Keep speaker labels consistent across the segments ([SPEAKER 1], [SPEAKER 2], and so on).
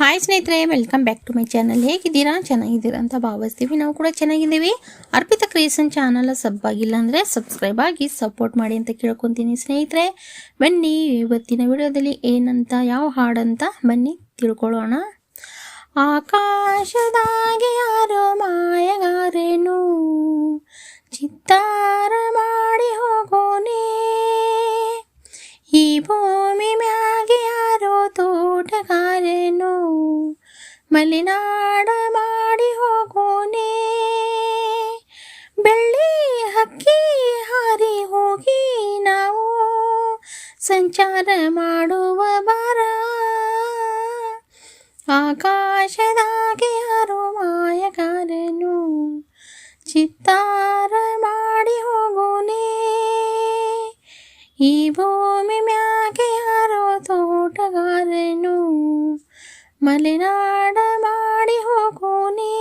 [SPEAKER 1] Hi ಸ್ನೇಹಿತರೆ welcome back to my channel ಹೇಗಿದ್ದೀರಾ? ಚೆನ್ನಾಗಿದ್ದೀರಾ ಅಂತ ಭಾವಿಸ್ತೀವಿ. ನಾವು ಕೂಡ ಚೆನ್ನಾಗಿದ್ದೀವಿ. ಅರ್ಪಿತ ಕ್ರಿಯೇಷನ್ ಚಾನಲ್ ಸಬ್ ಆಗಿಲ್ಲ ಅಂದರೆ ಸಬ್ಸ್ಕ್ರೈಬ್ ಆಗಿ ಸಪೋರ್ಟ್ ಮಾಡಿ ಅಂತ ಕೇಳ್ಕೊತೀನಿ ಸ್ನೇಹಿತರೆ. ಬನ್ನಿ, ಇವತ್ತಿನ ವಿಡಿಯೋದಲ್ಲಿ ಏನಂತ, ಯಾವ ಹಾಡಂತ ಬನ್ನಿ, ತಿಳ್ಕೊಳ್ಳೋಣ. ಆಕಾಶದಾಗೆ ಯಾರೋ ಮಾಯಗಾರೇನು, ಚಿತ್ತಾರ ಮಾಡಿ ಹೋಗೋನೇ ಮಲೆನಾಡ ಮಾಡಿ ಹೋಗೋನೆ ಬೆಳ್ಳಿ ಹಕ್ಕಿ ಹಾರಿ ಹೋಗಿ ನಾವು ಸಂಚಾರ ಮಾಡುವ ಬಾರ ಆಕಾಶದಾಗೆ ಯಾರೋ ಮಾಯಗಾರನು? ಚಿತ್ತಾರ ಮಾಡಿ ಹೋಗೋನೆ ಈ ಭೂಮಿ ಮಲೆನಾಡ ಮಾಡಿ ಹೋಗೋನೇ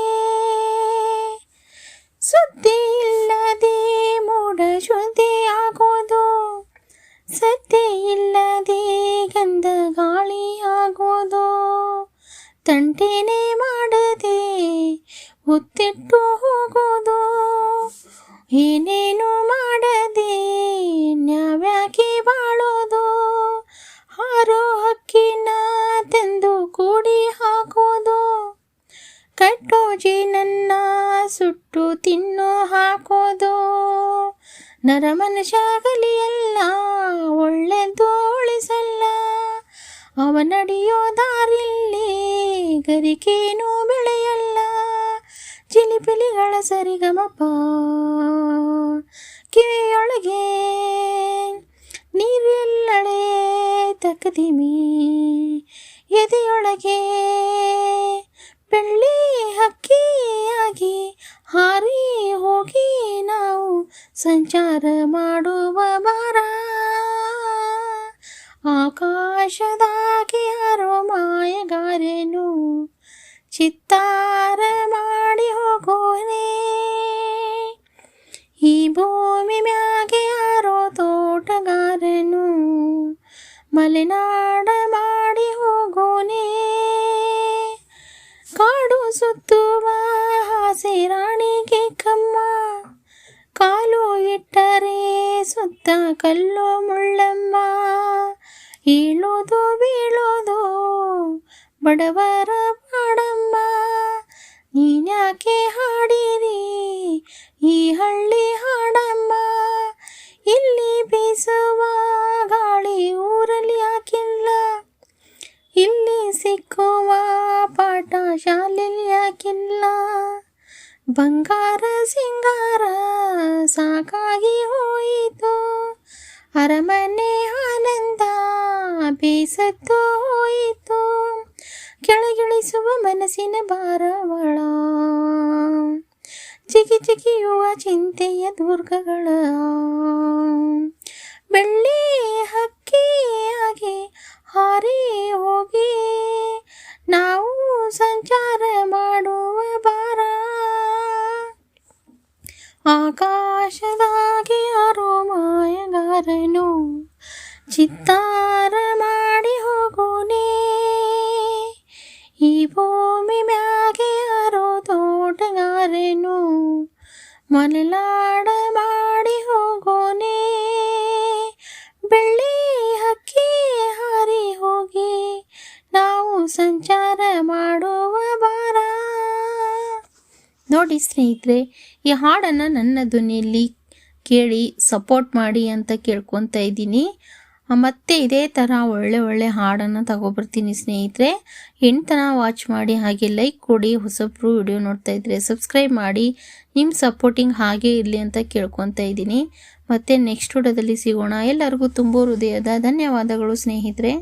[SPEAKER 1] ಸುದ್ದಿ ಇಲ್ಲದೆ ಮೂಡ ಶುದ್ಧಿ ಆಗೋದು ಸತ್ಯ ಇಲ್ಲದೆ ಗಂಧ ಗಾಳಿ ಆಗೋದು. ತಂಟೆನೆ ಮಾಡದೆ ಒತ್ತಿಟ್ಟು ಹೋಗೋದು ಏನೇನು ಮಾಡದೆ ನನ್ನ ಸುಟ್ಟು ತಿನ್ನೋ ಹಾಕೋದು. ನರಮನುಷ್ಯಾಗಲಿಯಲ್ಲ ಒಳ್ಳೆದು ಉಳಿಸಲ್ಲ ಅವ ನಡೆಯೋ ದಾರಿಲ್ಲಿ ಗರಿಕೇನೂ ಬೆಳೆಯಲ್ಲ. ಚಿಲಿಪಿಲಿಗಳ ಸರಿಗಮಪ, ಕಿವಿಯೊಳಗೆ ನೀರೆಲ್ಲಳೆ ತಕದಿಮಿ ಎದೆಯೊಳಗೆ ಬೆಳ್ಳಿ ಹಕ್ಕಿಯಾಗಿ ಹಾರಿ ಹೋಗಿ ನಾವು ಸಂಚಾರ ಮಾಡುವ ಬಾರ ಆಕಾಶದಾಗೆ ಯಾರೋ ಮಾಯಗಾರನು ಚಿತ್ತಾರ ಮಾಡಿ ಹೋಗೋನೆ ಈ ಭೂಮಿ ಮ್ಯಾಗೆ ಯಾರೋ ತೋಟಗಾರನು ಮಲೆನಾಡ ಮಾಡಿ ಹೋಗೋನೆ ಸುತ್ತುವ ಹಾಸೆ ರಾಣಿಗೆ ಕಮ್ಮ. ಕಾಲು ಇಟ್ಟರೆ ಸುತ್ತ ಕಲ್ಲು ಮುಳ್ಳಮ್ಮ. ಏಳೋದು ಬೀಳೋದು ಬಡವರ ಬಾಡಮ್ಮ ನೀನ್ಯಾಕೆ ಹಾಡಿರಿ ಈ ಹಳ್ಳಿ ಹಾಡಮ್ಮ ಬಂಗಾರ ಸಿಂಗಾರ ಸಾಕಾಗಿ ಹೋಯಿತು. ಅರಮನೆ ಆನಂದ ಬೇಸತ್ತು ಹೋಯಿತು. ಕೆಳಗಿಳಿಸುವ ಮನಸ್ಸಿನ ಭಾರವಳ. ಜಿಗಿ ಜಿಗಿಯುವ ಚಿಂತೆಯ ದುರ್ಗಗಳ. ಬೆಳ್ಳಿ ಹಕ್ಕಿಯಾಗಿ ಹಾರಿ ಹೋಗಿ. ನಾವು ಸಂಚಾರ ಆಕಾಶದಾಗೆ ಯಾರೋ ಮಾಯಗಾರನು ನೋಡಿ ಸ್ನೇಹಿತರೆ, ಈ ಹಾಡನ್ನು ನನ್ನ ಧ್ವನಿಯಲ್ಲಿ ಕೇಳಿ ಸಪೋರ್ಟ್ ಮಾಡಿ ಅಂತ ಕೇಳ್ಕೊತಾ ಇದ್ದೀನಿ. ಮತ್ತೆ ಇದೇ ಥರ ಒಳ್ಳೆ ಒಳ್ಳೆ ಹಾಡನ್ನು ತಗೊಬರ್ತೀನಿ ಸ್ನೇಹಿತರೆ. ಎಂಟನ ವಾಚ್ ಮಾಡಿ ಹಾಗೆ ಲೈಕ್ ಕೊಡಿ, ಹೊಸಬ್ರು ವಿಡಿಯೋ ನೋಡ್ತಾ ಇದ್ರೆ ಸಬ್ಸ್ಕ್ರೈಬ್ ಮಾಡಿ. ನಿಮ್ಮ ಸಪೋರ್ಟಿಂಗ್ ಹಾಗೆ ಇರಲಿ ಅಂತ ಕೇಳ್ಕೊತಾ ಇದ್ದೀನಿ. ಮತ್ತೆ ನೆಕ್ಸ್ಟ್ ವಿಡಿಯೋದಲ್ಲಿ ಸಿಗೋಣ. ಎಲ್ಲರಿಗೂ ತುಂಬ ಹೃದಯದ ಧನ್ಯವಾದಗಳು ಸ್ನೇಹಿತರೆ.